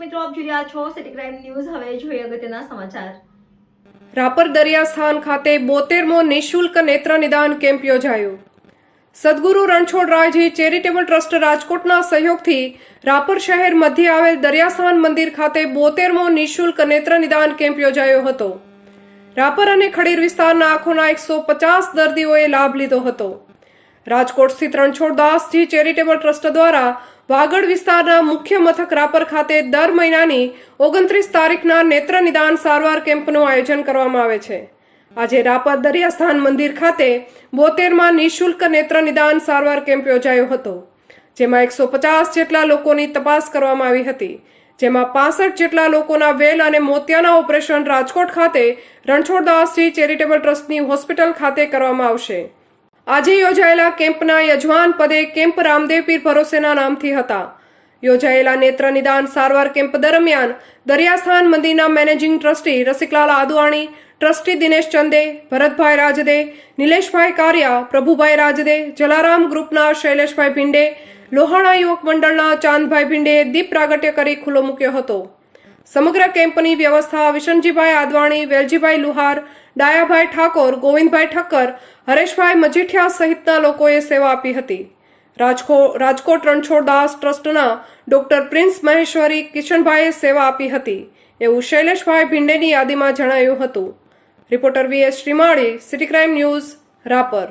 આપ જોઈ રહ્યા છો સિટી ક્રાઇમ ન્યૂઝ હવે જોઈએ અગત્યના સમાચાર. રાપર દરિયાસ્થાન ખાતે બોતેરમો નિઃશુલ્ક નેત્ર નિદાન કેમ્પ યોજાયો. સદગુરુ રણછોડરાયજી ચેરિટેબલ ટ્રસ્ટ રાજકોટના સહયોગથી રાપર શહેર મધ્ય આવેલ દરિયાસ્થાન મંદિર ખાતે બોતેરમો નિઃશુલ્ક નેત્ર નિદાન કેમ્પ યોજાયો હતો. રાપર અને ખડીર વિસ્તારના આંખોના એકસો પચાસ દર્દીઓએ લાભ લીધો હતો. રાજકોટ સ્થિત રણછોડદાસજી ચેરિટેબલ ટ્રસ્ટ દ્વારા વાગડ વિસ્તારના મુખ્ય મથક રાપર ખાતે દર મહિનાની ઓગણત્રીસ તારીખના નેત્ર નિદાન સારવાર કેમ્પનું આયોજન કરવામાં આવે છે. આજે રાપર દરિયાસ્થાન મંદિર ખાતે બોતેરમાં નિઃશુલ્ક નેત્ર નિદાન સારવાર કેમ્પ યોજાયો હતો, જેમાં એકસો પચાસ જેટલા લોકોની તપાસ કરવામાં આવી હતી, જેમાં પાસઠ જેટલા લોકોના વેલ અને મોતિયાના ઓપરેશન રાજકોટ ખાતે રણછોડદાસજી ચેરિટેબલ ટ્રસ્ટની હોસ્પિટલ ખાતે કરવામાં આવશે. આજે યોજાયેલા કેમ્પના યજમાન પદે કેમ્પ રામદેવ પીર ભરોસેના નામથી હતા. યોજાયેલા નેત્ર નિદાન સારવાર કેમ્પ દરમિયાન દરિયાસ્થાન મંદિરના managing trustee Rasiklal Advani, trustee Dinesh Chande, Bharatbhai Rajde, Nileshbhai Kariya, Prabhubhai Rajde, Jalaram ગ્રુપના શૈલેષભાઈ ભીંડે, લોહાણા યુવક મંડળના ચાંદભાઈ ભીંડે દીપ પ્રાગટ્ય કરી ખુલ્લો મૂક્યો હતો. સમગ્ર કેમ્પની વ્યવસ્થા વિશનજીભાઈ આદવાણી, વેલજીભાઈ લુહાર, ડાયાભાઈ ઠાકોર, ગોવિંદભાઈ ઠક્કર, હરેશભાઈ મજીઠિયા સહિતના લોકોએ સેવા આપી હતી. રાજકો રાજકોટ રણછોડદાસ ટ્રસ્ટના ડોક્ટર પ્રિન્સ મહેશ્વરી કિશનભાઈએ સેવા આપી હતી, એવું શૈલેષભાઈ ભીંડેની યાદીમાં જણાવ્યું હતું. Reporter V S Shrimali, city crime news, Rapar.